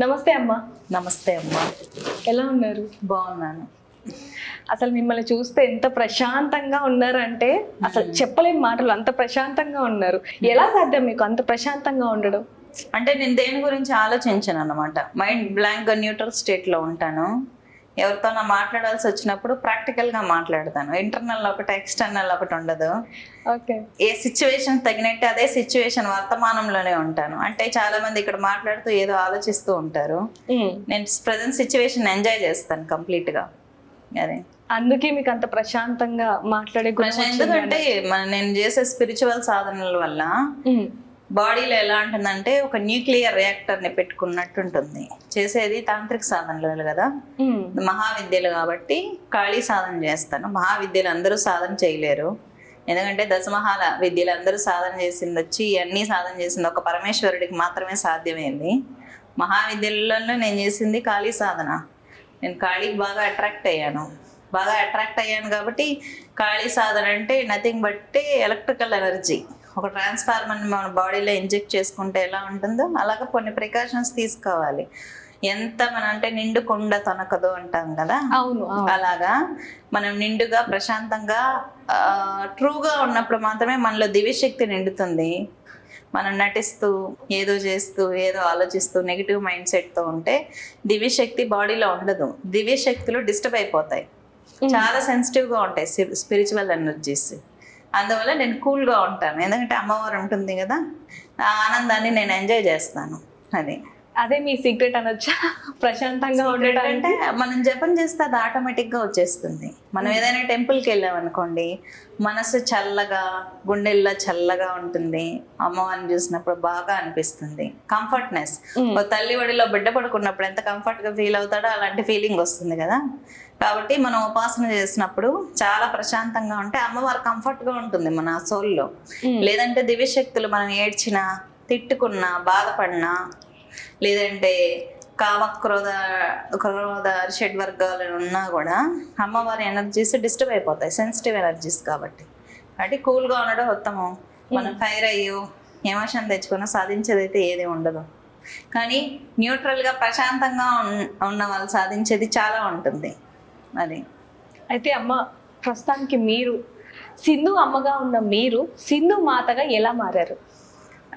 నమస్తే అమ్మా. నమస్తే అమ్మా. ఎలా ఉన్నారు? బాగున్నాను. అసలు మిమ్మల్ని చూస్తే ఎంత ప్రశాంతంగా ఉన్నారంటే అసలు చెప్పలేని మాటలు అంత ప్రశాంతంగా ఉన్నారు. ఎలా సాధ్యం మీకు అంత ప్రశాంతంగా ఉండడం? అంటే నేను దేని గురించి ఆలోచించాను అనమాట మైండ్ బ్లాంక్ న్యూట్రల్ స్టేట్లో ఉంటాను. ఎవరితో నా మాట్లాడాల్సి వచ్చినప్పుడు ప్రాక్టికల్గా మాట్లాడతాను. ఇంటర్నల్ ఒకటి ఎక్స్టర్నల్ ఒకటి ఉండదు. ఓకే. ఏ సిచ్యువేషన్ తగినట్టు అదే సిచ్యువేషన్ వర్తమానంలోనే ఉంటాను. అంటే చాలా మంది ఇక్కడ మాట్లాడుతూ ఏదో ఆలోచిస్తూ ఉంటారు. నేను ప్రజెంట్ సిచ్యువేషన్ ఎంజాయ్ చేస్తాను కంప్లీట్గా. అదే. అందుకే మీకు అంత ప్రశాంతంగా మాట్లాడే ఎందుకంటే నేను చేసే స్పిరిచువల్ సాధనల వల్ల. బాడీలో ఎలా ఉంటుందంటే ఒక న్యూక్లియర్ రియాక్టర్ని పెట్టుకున్నట్టు ఉంటుంది చేసేది తాంత్రిక సాధనలు కదా. మహావిద్యలు కాబట్టి ఖాళీ సాధన చేస్తాను. మహావిద్యలు అందరూ సాధన చేయలేరు. ఎందుకంటే దశమహాల విద్యలు అందరూ సాధన చేసింది వచ్చి అన్నీ సాధన చేసింది ఒక పరమేశ్వరుడికి మాత్రమే సాధ్యమైంది. మహావిద్యలలో నేను చేసింది ఖాళీ సాధన. నేను ఖాళీకి బాగా అట్రాక్ట్ అయ్యాను. బాగా అట్రాక్ట్ అయ్యాను కాబట్టి ఖాళీ సాధన అంటే నథింగ్ బట్టి ఎలక్ట్రికల్ ఎనర్జీ. ఒక ట్రాన్స్ఫార్మర్ మన బాడీలో ఇంజెక్ట్ చేసుకుంటే ఎలా ఉంటుందో అలాగ కొన్ని ప్రికాషన్స్ తీసుకోవాలి. ఎంత మన అంటే నిండు కొండ తొనకదు అంటాం కదా? అవును అవును. అలాగా మనం నిండుగా ప్రశాంతంగా ట్రూగా ఉన్నప్పుడు మాత్రమే మనలో దివ్యశక్తి నిండుతుంది. మనం నటిస్తూ ఏదో చేస్తూ ఏదో ఆలోచిస్తూ నెగిటివ్ మైండ్ సెట్తో ఉంటే దివ్యశక్తి బాడీలో ఉండదు. దివ్యశక్తులు డిస్టర్బ్ అయిపోతాయి. చాలా సెన్సిటివ్గా ఉంటాయి స్పిరిచువల్ ఎనర్జీస్ అందువల్ల నేను కూల్గా ఉంటాను. ఎందుకంటే అమ్మవారు ఉంటుంది కదా ఆ ఆనందాన్ని నేను ఎంజాయ్ చేస్తాను. అది. అదే మీ సీక్రెట్ అనొచ్చా? ప్రశాంతంగా అంటే మనం జపం చేస్తే అది ఆటోమేటిక్గా వచ్చేస్తుంది. మనం ఏదైనా టెంపుల్కి వెళ్ళాం అనుకోండి మనసు చల్లగా గుండెల్లో చల్లగా ఉంటుంది. అమ్మవారిని చూసినప్పుడు బాగా అనిపిస్తుంది. కంఫర్ట్నెస్ ఓ తల్లి ఒడిలో బిడ్డ పడుకున్నప్పుడు ఎంత కంఫర్ట్గా ఫీల్ అవుతాడో అలాంటి ఫీలింగ్ వస్తుంది కదా. కాబట్టి మనం ఉపాసన చేసినప్పుడు చాలా ప్రశాంతంగా ఉంటే అమ్మవారు కంఫర్ట్గా ఉంటుంది మన సోల్లో. లేదంటే దివ్యశక్తులు మనం ఏడ్చినా తిట్టుకున్నా బాధపడినా లేదంటే కామ క్రోధ క్రోధ షడ్ వర్గాలు ఉన్నా కూడా అమ్మవారి ఎనర్జీస్ డిస్టర్బ్ అయిపోతాయి సెన్సిటివ్ ఎనర్జీస్ కాబట్టి. కాబట్టి కూల్గా ఉండడం ఉత్తమం. మనం ఫైర్ అయ్యో ఎమోషన్ తెచ్చుకున్నా సాధించేది అయితే ఏది ఉండదు. కానీ న్యూట్రల్గా ప్రశాంతంగా ఉన్- ఉన్న వాళ్ళు సాధించేది చాలా ఉంటుంది. అది. అయితే అమ్మ ప్రస్తుతానికి మీరు సింధు అమ్మగా ఉన్న మీరు సింధు మాతగా ఎలా మారారు?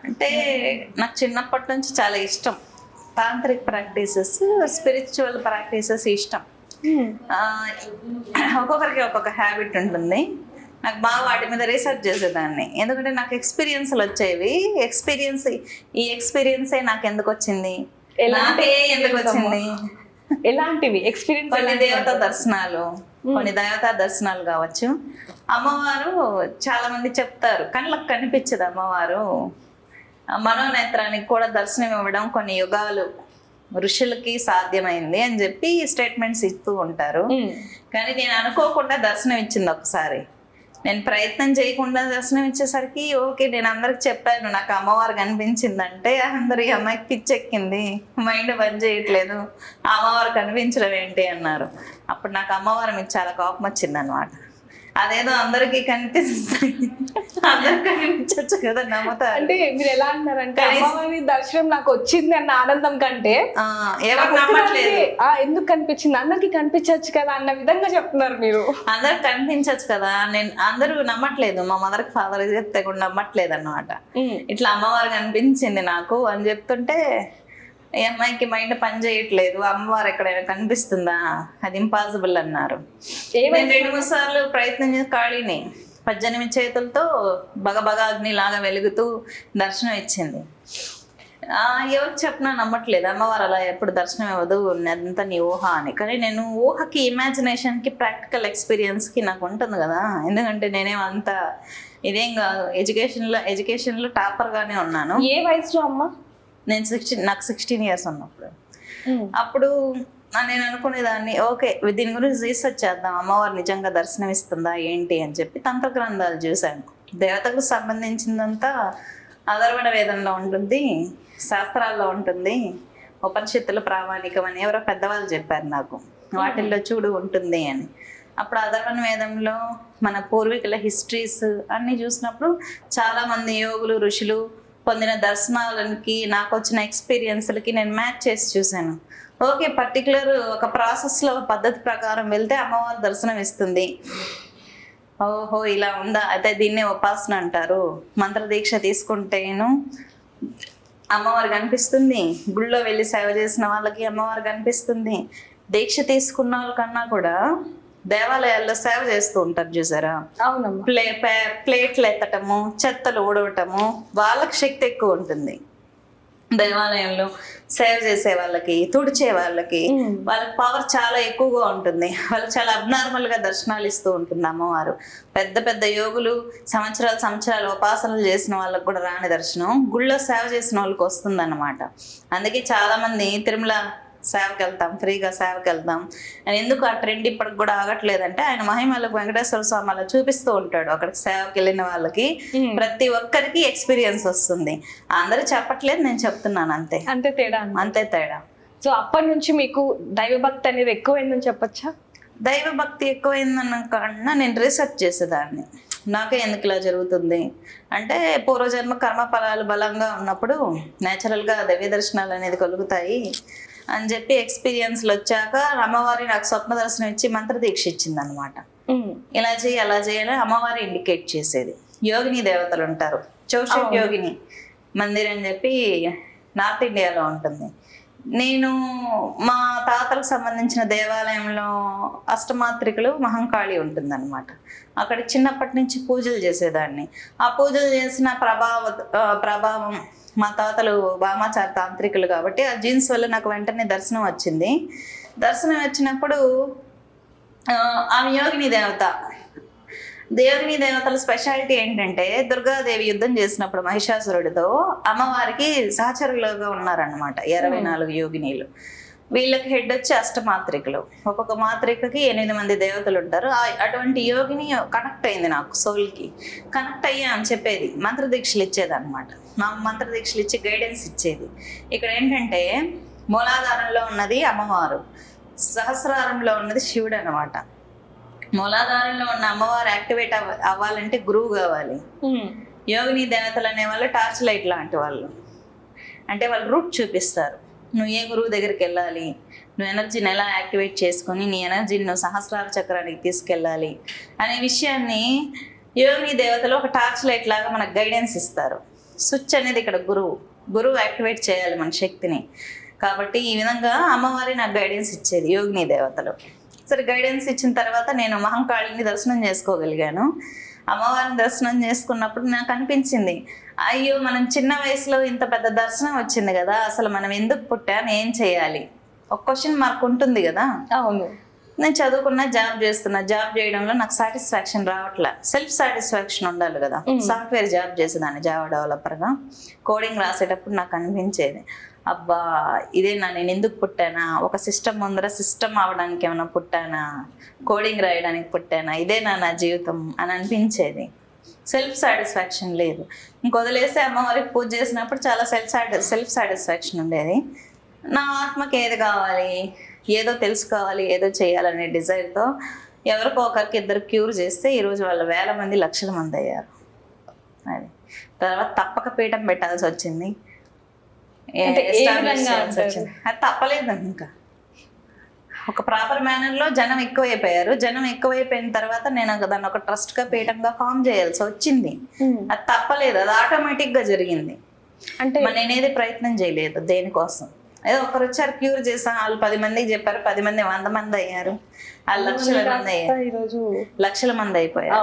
అంటే నాకు చిన్నప్పటి నుంచి చాలా ఇష్టం. తాంత్రిక్ ప్రాక్టీసెస్ స్పిరిచువల్ ప్రాక్టీసెస్ ఇష్టం. ఒక్కొక్కరికి ఒక్కొక్క హ్యాబిట్ ఉంటుంది. నాకు బాగా వాటి మీద రీసెర్చ్ చేసేదాన్ని. ఎందుకంటే నాకు ఎక్స్పీరియన్స్లు వచ్చేవి. ఎక్స్పీరియన్స్ ఈ ఎక్స్పీరియన్సే నాకు ఎందుకు వచ్చింది ఎలాంటి నాకే ఎందుకు వచ్చింది ఎలాంటివి? ఎక్స్పీరియన్స్ కొన్ని దేవతా దర్శనాలు కొన్ని దేవతా దర్శనాలు కావచ్చు. అమ్మవారు చాలా మంది చెప్తారు కళ్ళకు కనిపించదు అమ్మవారు. మనోనేత్రానికి కూడా దర్శనం ఇవ్వడం కొన్ని యుగాలు ఋషులకి సాధ్యమైంది అని చెప్పి స్టేట్మెంట్స్ ఇస్తూ ఉంటారు. కానీ నేను అనుకోకుండా దర్శనం ఇచ్చింది ఒకసారి. నేను ప్రయత్నం చేయకుండా దర్శనం ఇచ్చేసరికి ఓకే నేను అందరికి చెప్పాను నాకు అమ్మవారు కనిపించిందంటే అందరు అమ్మాయికి పిచ్చెక్కింది. మైండ్ పని చేయట్లేదు. అమ్మవారు కనిపించడం ఏంటి అన్నారు. అప్పుడు నాకు అమ్మవారు మీద చాలా కోపం వచ్చింది అనమాట అదేదో అందరికీ కనిపిస్తుంది. అందరికి కనిపించచ్చు కదా నమ్ముతారు. అంటే మీరు ఎలా అమ్మవారి దర్శనం నాకు వచ్చింది అన్న ఆనందం కంటే ఎవరు నమ్మట్లేదు. ఎందుకు కనిపించింది? అందరికి కనిపించవచ్చు కదా అన్న విధంగా చెప్తున్నారు మీరు. అందరు కనిపించచ్చు కదా. నేను అందరూ నమ్మట్లేదు. మా మదర్ ఫాదర్ చెప్తే కూడా నమ్మట్లేదు అన్నమాట. ఇట్లా అమ్మవారు కనిపించింది నాకు అని చెప్తుంటే ఈ అమ్మాయికి మైండ్ పని చేయట్లేదు అమ్మవారు ఎక్కడైనా కనిపిస్తుందా? అది ఇంపాసిబుల్ అన్నారు? నేను రెండు మూడు సార్లు ప్రయత్నం చేసి ఖాళీని. పద్దెనిమిది చేతులతో బగబగ అగ్నిలాగా వెలుగుతూ దర్శనం ఇచ్చింది. ఆ, ఎవరికి చెప్పినా నమ్మట్లేదు. అమ్మవారు అలా ఎప్పుడు దర్శనం ఇవ్వదు అదంతా నీ ఊహ అని. కానీ నేను ఊహకి ఇమాజినేషన్కి ప్రాక్టికల్ ఎక్స్పీరియన్స్కి నాకు ఉంటుంది కదా. ఎందుకంటే నేనేం అంత ఇదేం కాదు ఎడ్యుకేషన్లో ఎడ్యుకేషన్లో టాపర్గానే ఉన్నాను. ఏ వయసులో అమ్మ? నేను సిక్స్టీన్ నాకు సిక్స్టీన్ ఇయర్స్ ఉన్నప్పుడు. అప్పుడు నా- నేను అనుకునేదాన్ని ఓకే దీని గురించి రీసెర్చ్ చేద్దాం. అమ్మవారు నిజంగా దర్శనం ఇస్తుందా ఏంటి అని చెప్పి తంత్ర గ్రంథాలు చూశాను. దేవతకు సంబంధించిందంతా అధర్వణ వేదంలో ఉంటుంది శాస్త్రాల్లో ఉంటుంది ఉపనిషత్తులు ప్రామాణికం అని ఎవరో పెద్దవాళ్ళు చెప్పారు నాకు. వాటిల్లో చూడు ఉంటుంది అని. అప్పుడు అధర్వణ వేదంలో మన పూర్వీకుల హిస్టరీస్ అన్నీ చూసినప్పుడు చాలా మంది యోగులు ఋషులు పొందిన దర్శనాలకి నాకు వచ్చిన ఎక్స్పీరియన్స్లకి నేను మ్యాచ్ చేసి చూశాను. ఓకే పర్టికులర్ ఒక ప్రాసెస్లో పద్ధతి ప్రకారం వెళ్తే అమ్మవారి దర్శనం ఇస్తుంది. ఓహో ఇలా ఉందా? అయితే దీన్నే ఉపాసన అంటారు. మంత్రదీక్ష తీసుకుంటేను అమ్మవారు కనిపిస్తుంది. గుళ్ళో వెళ్ళి సేవ చేసిన వాళ్ళకి అమ్మవారు కనిపిస్తుంది. దీక్ష తీసుకున్న వాళ్ళకన్నా కూడా దేవాలయాల్లో సేవ చేస్తూ ఉంటారు చూసారా? ప్లే ప్లేట్లు ఎత్తటము చెత్తలు ఊడవటము వాళ్ళకి శక్తి ఎక్కువ ఉంటుంది. దేవాలయంలో సేవ చేసే వాళ్ళకి తుడిచే వాళ్ళకి మ్మ్. వాళ్ళకి పవర్ చాలా ఎక్కువగా ఉంటుంది. వాళ్ళకి చాలా అబ్నార్మల్గా దర్శనాలు ఇస్తూ ఉంటుంది అమ్మవారు. పెద్ద పెద్ద యోగులు సంవత్సరాలు సంవత్సరాలు ఉపాసనలు చేసిన వాళ్ళకి కూడా రాని దర్శనం గుళ్ళో సేవ చేసిన వాళ్ళకి వస్తుంది అందుకే చాలా మంది తిరుమల సేవకి వెళ్తాం ఫ్రీగా సేవకి వెళ్తాం అని ఎందుకు ఆ ట్రెండ్ ఇప్పటికి కూడా ఆగట్లేదంటే ఆయన మహిమలకు వెంకటేశ్వర స్వామి అలా చూపిస్తూ ఉంటాడు అక్కడికి సేవకి వెళ్ళిన వాళ్ళకి. ప్రతి ఒక్కరికి ఎక్స్పీరియన్స్ వస్తుంది. అందరూ చెప్పట్లేదు నేను చెప్తున్నాను అంతే. అంతే తేడా అంతే తేడా. సో అప్పటి నుంచి మీకు దైవభక్తి అనేది ఎక్కువైందని చెప్పొచ్చా? దైవ భక్తి ఎక్కువైందన్న కన్నా నేను రీసెర్చ్ చేసేదాన్ని. నాకే ఎందుకు ఇలా జరుగుతుంది? అంటే పూర్వజన్మ కర్మ ఫలాలు బలంగా ఉన్నప్పుడు న్యాచురల్గా దైవ దర్శనాలు అనేది కలుగుతాయి. అని చెప్పి ఎక్స్పీరియన్స్లు వచ్చాక అమ్మవారి నాకు స్వప్న దర్శనం ఇచ్చి మంత్ర దీక్ష ఇచ్చింది అనమాట. ఇలా చేయి అలా చేయాలని అమ్మవారి ఇండికేట్ చేసేది యోగిని దేవతలు ఉంటారు అవును. యోగిని మందిర్ అని చెప్పి నార్త్ ఇండియాలో ఉంటుంది నేను మా తాతలకు సంబంధించిన దేవాలయంలో అష్టమాత్రికలు మహంకాళి ఉంటుందన్నమాట. అక్కడ చిన్నప్పటి నుంచి పూజలు చేసేదాన్ని. ఆ పూజలు చేసిన ప్రభావ ప్రభావం మా తాతలు వామాచార తాంత్రికులు కాబట్టి ఆ జీన్స్ వల్ల నాకు వెంటనే దర్శనం వచ్చింది. దర్శనం వచ్చినప్పుడు ఆ, ఆమె యోగిని దేవత దేవిని దేవతల స్పెషాలిటీ ఏంటంటే దుర్గాదేవి యుద్ధం చేసినప్పుడు మహిషాసురుడితో అమ్మవారికి సహచరులుగా ఉన్నారన్నమాట ఇరవై నాలుగు యోగినీలు. వీళ్ళకి హెడ్ వచ్చి అష్టమాత్రికలు. ఒక్కొక్క మాత్రికకి ఎనిమిది మంది దేవతలు ఉంటారు అటువంటి యోగిని కనెక్ట్ అయింది నాకు సోల్కి కనెక్ట్ అయ్యా అని చెప్పేది. మంత్రదీక్షలు ఇచ్చేది అనమాట మా మంత్రదీక్షలు ఇచ్చి గైడెన్స్ ఇచ్చేది. ఇక్కడ ఏంటంటే మూలాధారంలో ఉన్నది అమ్మవారు. సహస్రారంలో ఉన్నది శివుడు అనమాట మూలాధారంలో ఉన్న అమ్మవారు యాక్టివేట్ అవ్వ అవ్వాలంటే గురువు కావాలి. యోగిని దేవతలు అనే వాళ్ళు టార్చ్ లైట్ లాంటి వాళ్ళు. అంటే వాళ్ళు రూట్ చూపిస్తారు. నువ్వు ఏ గురువు దగ్గరికి వెళ్ళాలి? నువ్వు ఎనర్జీని ఎలా యాక్టివేట్ చేసుకొని నీ ఎనర్జీని నువ్వు సహస్రార చక్రానికి తీసుకెళ్ళాలి? అనే విషయాన్ని యోగిని దేవతలు ఒక టార్చ్ లైట్ లాగా మనకు గైడెన్స్ ఇస్తారు. స్విచ్ అనేది ఇక్కడ గురువు. గురువు యాక్టివేట్ చేయాలి మన శక్తిని. కాబట్టి ఈ విధంగా అమ్మవారి నాకు గైడెన్స్ ఇచ్చేది యోగిని దేవతలు. సరే గైడెన్స్ ఇచ్చిన తర్వాత నేను మహంకాళిని దర్శనం చేసుకోగలిగాను. అమ్మవారిని దర్శనం చేసుకున్నప్పుడు నాకు అనిపించింది అయ్యో మనం చిన్న వయసులో ఇంత పెద్ద దర్శనం వచ్చింది కదా అసలు మనం ఎందుకు పుట్టాం ఏం చేయాలి? ఒక క్వశ్చన్ మార్క్ ఉంటుంది కదా. అవును. నేను చదువుకున్నా జాబ్ చేస్తున్నా జాబ్ చేయడంలో నాకు సాటిస్ఫాక్షన్ రావట్లే. సెల్ఫ్ సాటిస్ఫాక్షన్ ఉండాలి కదా. సాఫ్ట్వేర్ జాబ్ చేసేదాన్ని జావా డెవలపర్గా కోడింగ్ రాసేటప్పుడు నాకు అనిపించేది అబ్బా ఇదేనా నేను ఎందుకు పుట్టానా? ఒక సిస్టమ్ ముందర సిస్టమ్ అవడానికి ఏమైనా పుట్టానా? కోడింగ్ రాయడానికి పుట్టానా? ఇదేనా నా జీవితం అని అనిపించేది. సెల్ఫ్ సాటిస్ఫాక్షన్ లేదు. ఇంకా వదిలేసి అమ్మవారికి పూజ చేసినప్పుడు చాలా సెల్ఫ్ సాటి సెల్ఫ్ సాటిస్ఫాక్షన్ ఉండేది. నా ఆత్మకి ఏది కావాలి? ఏదో తెలుసుకోవాలి ఏదో చేయాలనే డిజైర్తో ఎవరికో ఒకరికి ఇద్దరు క్యూర్ చేస్తే ఈరోజు వాళ్ళ వేల మంది లక్షల మంది అయ్యారు. అది. తర్వాత తప్పక పీఠం పెట్టాల్సి వచ్చింది. తప్పలేదు ఇంకా. ఒక ప్రాపర్ మేనర్లో జనం ఎక్కువైపోయారు. జనం ఎక్కువైపోయిన తర్వాత నేను ఒక- దాన్ని ఒక ట్రస్ట్గా పీఠంగా ఫామ్ చేయాల్సి వచ్చింది. అది తప్పలేదు. అది ఆటోమేటిక్గా జరిగింది. అంటే నేనేది ప్రయత్నం చేయలేదు దేనికోసం? ఏదో ఒకరు వచ్చారు క్యూర్ చేసాం వాళ్ళు పది మందికి చెప్పారు. పది మంది వంద మంది అయ్యారు. వాళ్ళు లక్షల మంది అయ్యారు. లక్షల మంది అయిపోయారు.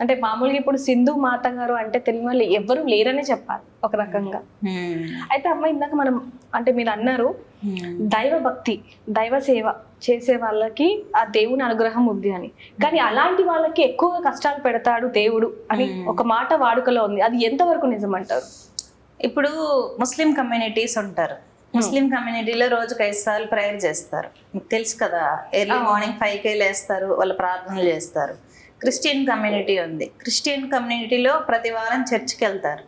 అంటే మామూలుగా ఇప్పుడు సింధు మాత గారు అంటే తెలియని వాళ్ళు ఎవ్వరు లేరనే చెప్పాలి ఒక రకంగా. హ్మ్. అయితే అమ్మ ఇందాక మనం అంటే మీరు అన్నారు హ్మ్. దైవ భక్తి దైవ సేవ చేసే వాళ్ళకి ఆ దేవుని అనుగ్రహం ఉంది అని. కానీ అలాంటి వాళ్ళకి ఎక్కువగా కష్టాలు పెడతాడు దేవుడు అని ఒక మాట వాడుకలో ఉంది. అది ఎంతవరకు నిజమంటారు? ఇప్పుడు ముస్లిం కమ్యూనిటీస్ ఉంటారు. ముస్లిం కమ్యూనిటీలో రోజుకి ఐదు సార్లు ప్రేయర్ చేస్తారు. మీకు తెలుసు కదా ఎర్లీ మార్నింగ్ ఫైవ్ కే లేస్తారు వాళ్ళు ప్రార్థనలు చేస్తారు. క్రిస్టియన్ కమ్యూనిటీ ఉంది. క్రిస్టియన్ కమ్యూనిటీలో ప్రతి వారం చర్చ్కి వెళ్తారు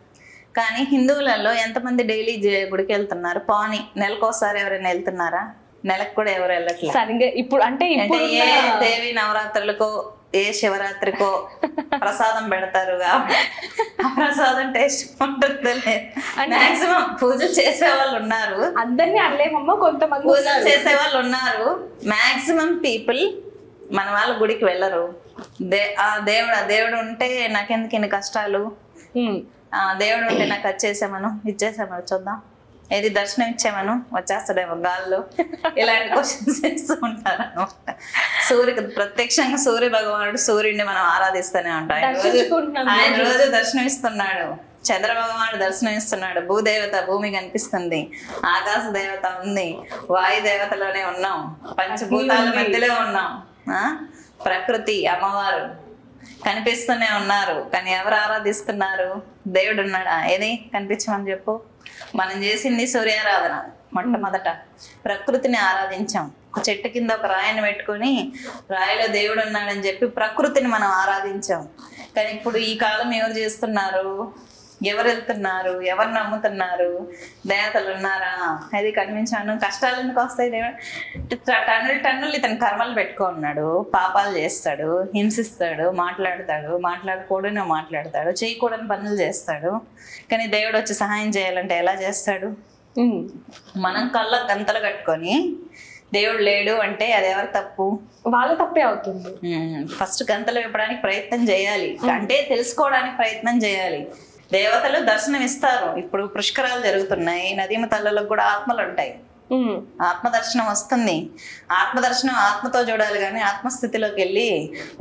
కానీ హిందువులలో ఎంతమంది డైలీ గుడికి వెళ్తున్నారు పాని నెలకోసారి ఎవరైనా వెళ్తున్నారా? నెలకు కూడా ఎవరు వెళ్ళట్లేదు. సరిగ్గా ఇప్పుడు అంటే అంటే ఏ దేవి నవరాత్రులకు ఏ శివరాత్రికో ప్రసాదం పెడతారు ప్రసాదం టేస్ట్ ఉంటుందో మాక్సిమం పూజలు చేసే వాళ్ళు ఉన్నారు. అందరినీ అనలేమమ్మా కొంతమంది పూజలు. చేసే వాళ్ళు ఉన్నారు. మాక్సిమం పీపుల్ మన వాళ్ళ గుడికి వెళ్ళరు. దే ఆ దేవుడు ఆ దేవుడు ఉంటే నాకెందుకు ఇన్ని కష్టాలు. ఆ దేవుడు ఉంటే నాకు వచ్చేసామను ఇచ్చేసామను చూద్దాం. ఏది దర్శనం ఇచ్చామను వచ్చేస్తాడేమో గాల్లో. ఇలాంటి క్వశ్చన్స్ వేస్తూ ఉంటారు అనమాట సూర్య ప్రత్యక్షంగా సూర్య భగవానుడు సూర్యుడిని మనం ఆరాధిస్తూనే ఉంటాం. ఆయన రోజు దర్శనం ఇస్తున్నాడు. చంద్ర భగవానుడు దర్శనం ఇస్తున్నాడు. భూదేవత భూమి కనిపిస్తుంది. ఆకాశ దేవత ఉంది. వాయు దేవతలోనే ఉన్నాం. పంచభూతాల మధ్యలో ఉన్నాం. ఆ? ప్రకృతి అమ్మవారు కనిపిస్తూనే ఉన్నారు. కానీ ఎవరు ఆరాధిస్తున్నారు? దేవుడు ఉన్నాడా? ఏది కనిపించమని చెప్పు. మనం చేసింది సూర్యారాధన మొట్టమొదట. ప్రకృతిని ఆరాధించాం. ఒక చెట్టు కింద ఒక రాయిని పెట్టుకొని రాయిలో దేవుడు ఉన్నాడని చెప్పి ప్రకృతిని మనం ఆరాధించాం. కానీ ఇప్పుడు ఈ కాలం ఎవరు చేస్తున్నారు? ఎవరు వెళ్తున్నారు ఎవరు నమ్ముతున్నారు? దేవతలు ఉన్నారా అది కనిపించాను. కష్టాలు ఎందుకు వస్తాయి దేవుడు? టన్నులు టన్నులు ఇతను కర్మలు పెట్టుకో ఉన్నాడు పాపాలు చేస్తాడు. హింసిస్తాడు. మాట్లాడతాడు. మాట్లాడకూడనే మాట్లాడతాడు. చేయకూడని పనులు చేస్తాడు. కానీ దేవుడు వచ్చి సహాయం చేయాలంటే ఎలా చేస్తాడు. మనం కళ్ళ గంతలు కట్టుకొని దేవుడు లేడు అంటే అది ఎవరి తప్పు? వాళ్ళ తప్పే అవుతుంది. ఫస్ట్ గంతలు విప్పడానికి ప్రయత్నం చేయాలి. అంటే తెలుసుకోవడానికి ప్రయత్నం చేయాలి. దేవతలు దర్శనం ఇస్తారు ఇప్పుడు పుష్కరాలు జరుగుతున్నాయి. నదీమ తల్లలో కూడా ఆత్మలు ఉంటాయి. ఆత్మ దర్శనం వస్తుంది. ఆత్మ దర్శనం ఆత్మతో చూడాలి కానీ ఆత్మస్థితిలోకి వెళ్ళి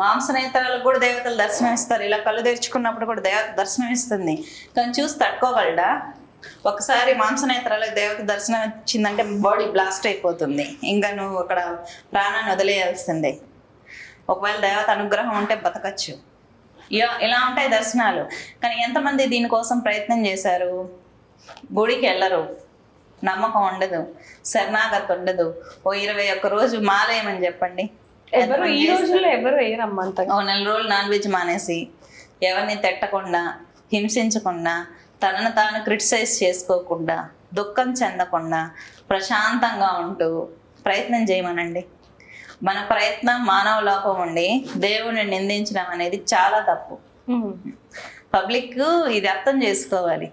మాంసనేతరాలకు కూడా దేవతలు దర్శనం ఇస్తారు ఇలా కళ్ళు తెరుచుకున్నప్పుడు కూడా దేవత దర్శనం ఇస్తుంది కానీ చూసి తట్టుకోగలడా? ఒకసారి మాంసనేత్రాలకు దేవత దర్శనం వచ్చిందంటే బాడీ బ్లాస్ట్ అయిపోతుంది. ఇంకా నువ్వు అక్కడ ప్రాణాన్ని వదిలేయాల్సిందే. ఒకవేళ దేవత అనుగ్రహం ఉంటే బతకచ్చు. ఇలా ఇలా ఉంటాయి దర్శనాలు. కానీ ఎంతమంది దీనికోసం ప్రయత్నం చేశారు? గుడికి వెళ్ళరు. నమ్మకం ఉండదు. శరణాగతి ఉండదు ఓ ఇరవై ఒక్క రోజు మాలేయమని చెప్పండి. ఎవరు ఈ రోజుల్లో ఎవరు ఓ నెల రోజులు నాన్ వెజ్ మానేసి ఎవరిని తిట్టకుండా హింసించకుండా తనను తాను క్రిటిసైజ్ చేసుకోకుండా దుఃఖం చెందకుండా ప్రశాంతంగా ఉంటూ ప్రయత్నం చేయమనండి. మన ప్రయత్నం మానవ లోపం ఉండి దేవుణ్ణి నిందించడం అనేది చాలా తప్పు. పబ్లిక్ ఇది అర్థం చేసుకోవాలి.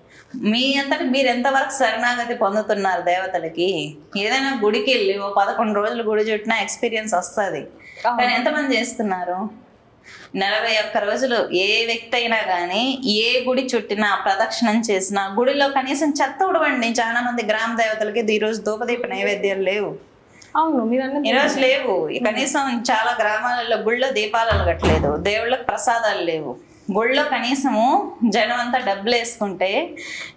మీ అంతటి మీరు ఎంతవరకు శరణాగతి పొందుతున్నారు దేవతలకి? ఏదైనా గుడికి వెళ్ళి ఓ పదకొండు రోజులు గుడి చుట్టినా ఎక్స్పీరియన్స్ వస్తుంది. కానీ ఎంతమంది చేస్తున్నారు? నలభై ఒక్క రోజులు ఏ వ్యక్తి అయినా కానీ ఏ గుడి చుట్టినా ప్రదక్షిణం చేసినా గుడిలో కనీసం చెత్త ఉడవండి. చాలా మంది గ్రామ దేవతలకి ఈ రోజు ధూపదీప నైవేద్యాలు లేవు. అవును మీరు అన్నది ఈ రోజు లేవు. కనీసం చాలా గ్రామాలలో గుళ్ళో దీపాలు వెలగట్లేదు దేవుళ్ళకి ప్రసాదాలు లేవు. గుళ్ళో కనీసము జనం అంతా డబ్బులు వేసుకుంటే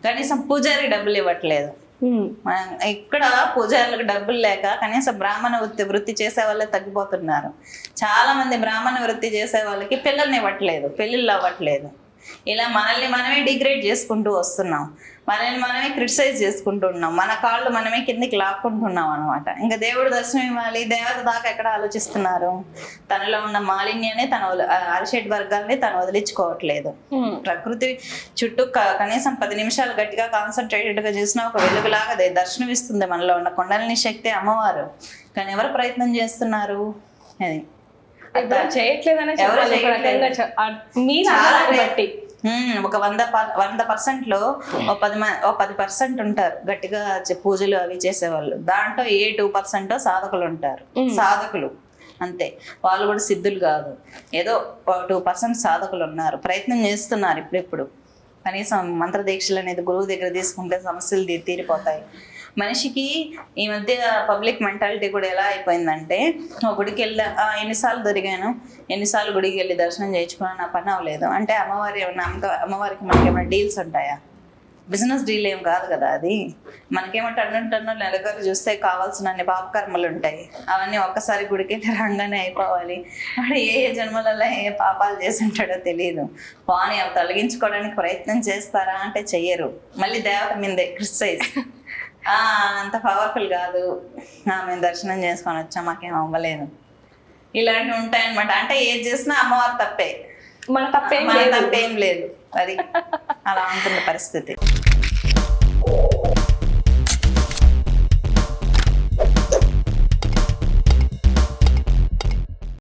కనీసం పూజారి డబ్బులు ఇవ్వట్లేదు. ఇక్కడ పూజారులకు డబ్బులు లేక కనీసం బ్రాహ్మణ వృత్తి వృత్తి చేసే వాళ్ళే తగ్గిపోతున్నారు. చాలా మంది బ్రాహ్మణ వృత్తి చేసే వాళ్ళకి పిల్లల్ని ఇవ్వట్లేదు. పెళ్ళిళ్ళు అవ్వట్లేదు. ఇలా మనల్ని మనమే డిగ్రేడ్ చేసుకుంటూ వస్తున్నాం. మనల్ని మనమే క్రిటిసైజ్ చేసుకుంటూ ఉన్నాం మన కాళ్ళు మనమే కిందికి లాక్కుంటున్నాం అనమాట ఇంకా దేవుడు దర్శనం ఇవ్వాలి. దేవత దాకా ఎక్కడ ఆలోచిస్తున్నారు? తనలో ఉన్న మాలిన్యాన్ని తన అరిషడ్ వర్గాల్ని తను వదిలించుకోవట్లేదు. ప్రకృతి చుట్టూ కనీసం పది నిమిషాలు గట్టిగా కాన్సన్ట్రేటెడ్గా చూసినా ఒక వెలుగులాగా అదే దర్శనం ఇస్తుంది మనలో ఉన్న కొండలని శక్తి అమ్మవారు. కానీ ఎవరు ప్రయత్నం చేస్తున్నారు? అది. చేయట్లేదనే చేయట్లేదు. మీరు బట్టి. ఒక వంద వంద పర్సెంట్లో ఒక పది మ- ఒక పది పర్సెంట్ ఉంటారు. గట్టిగా పూజలు అవి చేసేవాళ్ళు. దాంట్లో ఏ టూ పర్సెంట్ సాధకులు ఉంటారు. సాధకులు అంతే. వాళ్ళు కూడా సిద్ధులు కాదు. ఏదో టూ పర్సెంట్ సాధకులు ఉన్నారు. ప్రయత్నం చేస్తున్నారు ఇప్పుడిప్పుడు. కనీసం మంత్ర దీక్షలు అనేది గురువు దగ్గర తీసుకుంటే సమస్యలు తీరిపోతాయి. మనిషికి ఈ మధ్య పబ్లిక్ మెంటాలిటీ కూడా ఎలా అయిపోయిందంటే ఒక గుడికి వెళ్ళా ఎన్నిసార్లు దొరికాను ఎన్నిసార్లు గుడికి వెళ్ళి దర్శనం చేయించుకున్నా నా పని అవ్వలేదు. అంటే అమ్మవారి ఏమన్నా అమ్మవారికి మనకి ఏమైనా డీల్స్ ఉంటాయా? బిజినెస్ డీల్ ఏం కాదు కదా అది. మనకేమో టన్ను నెలగారు చూస్తే కావాల్సిన అన్ని పాపకర్మలు ఉంటాయి. అవన్నీ ఒక్కసారి గుడికి రాగానే అయిపోవాలి. వాడు ఏ ఏ జన్మలలో ఏ పాపాలు చేసి ఉంటాడో తెలియదు పోనీ అవి తొలగించుకోవడానికి ప్రయత్నం చేస్తారా అంటే చెయ్యరు. మళ్ళీ దేవత మీదే క్రిస్టైజ్ అంత పవర్ఫుల్ కాదు. మేము దర్శనం చేసుకొని వచ్చాం మాకేం అవ్వలేదు. ఇలాంటివి ఉంటాయన్నమాట. అంటే ఏది చేసినా అమ్మవారు తప్పే. మన తప్పేం మన లేదు. తప్పేం లేదు. అది అలా ఉంటుంది పరిస్థితి.